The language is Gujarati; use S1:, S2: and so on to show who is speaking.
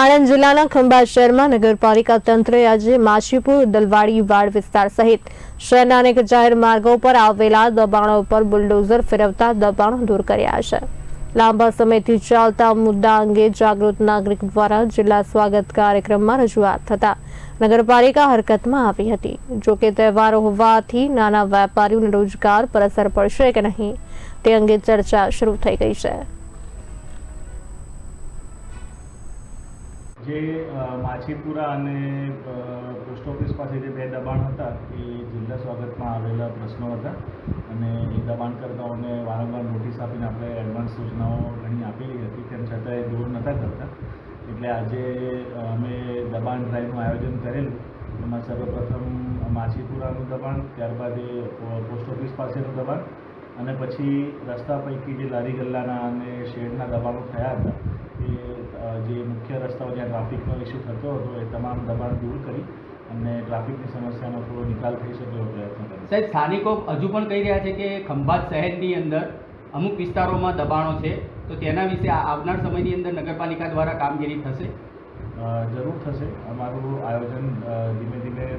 S1: આણંદ જિલ્લાના ખંભાત શહેરમાં નગરપાલિકા તંત્રએ આજે માછીપુર, દલવાડી, વાડ વિસ્તાર સહિત શહેરના અનેક જાહેર માર્ગો પર આવેલા દબાણો પર બુલડોઝર ફેરવતા દબાણો દૂર કર્યા છે. લાંબા સમયથી ચાલતા મુદ્દા અંગે જાગૃત નાગરિક દ્વારા જિલ્લા સ્વાગત કાર્યક્રમમાં રજૂઆત થતા નગરપાલિકા હરકતમાં આવી હતી. જોકે તહેવારો હોવાથી નાના વેપારીઓને રોજગાર પર અસર પડશે કે નહીં તે અંગે ચર્ચા શરૂ થઈ ગઈ છે.
S2: જે માછીપુરા અને પોસ્ટ ઓફિસ પાસે જે બે દબાણ હતા, એ જિલ્લા સ્વાગતમાં આવેલા પ્રશ્નો હતા. અને એ દબાણકર્તાઓને વારંવાર નોટિસ આપીને આપણે એડવાન્સ સૂચનાઓ ઘણી આપેલી હતી, તેમ છતાં એ દૂર નહોતા કરતા એટલે આજે અમે દબાણ ડ્રાઈવનું આયોજન કરેલું. એમાં સર્વપ્રથમ માછીપુરાનું દબાણ, ત્યારબાદ એ પોસ્ટ ઓફિસ પાસેનું દબાણ, અને પછી રસ્તા પૈકી જે લારી ગલ્લાના અને શેડના દબાણો થયા હતા, એ જે મુખ્ય રસ્તાઓ જ્યાં ટ્રાફિકનો ઇસ્યુ થતો હતો એ તમામ દબાણ દૂર કરી અને ટ્રાફિકની સમસ્યાનો થોડો નિકાલ થઈ શકે એવો પ્રયત્ન કર્યો.
S3: સાહેબ સ્થાનિકો હજુ પણ કહી રહ્યા છે કે ખંભાત શહેરની અંદર અમુક વિસ્તારોમાં દબાણો છે. તો તેના વિશે આ- આવનાર સમયની અંદર નગરપાલિકા દ્વારા કામગીરી થશે?
S2: જરૂર થશે. અમારું આયોજન ધીમે ધીમે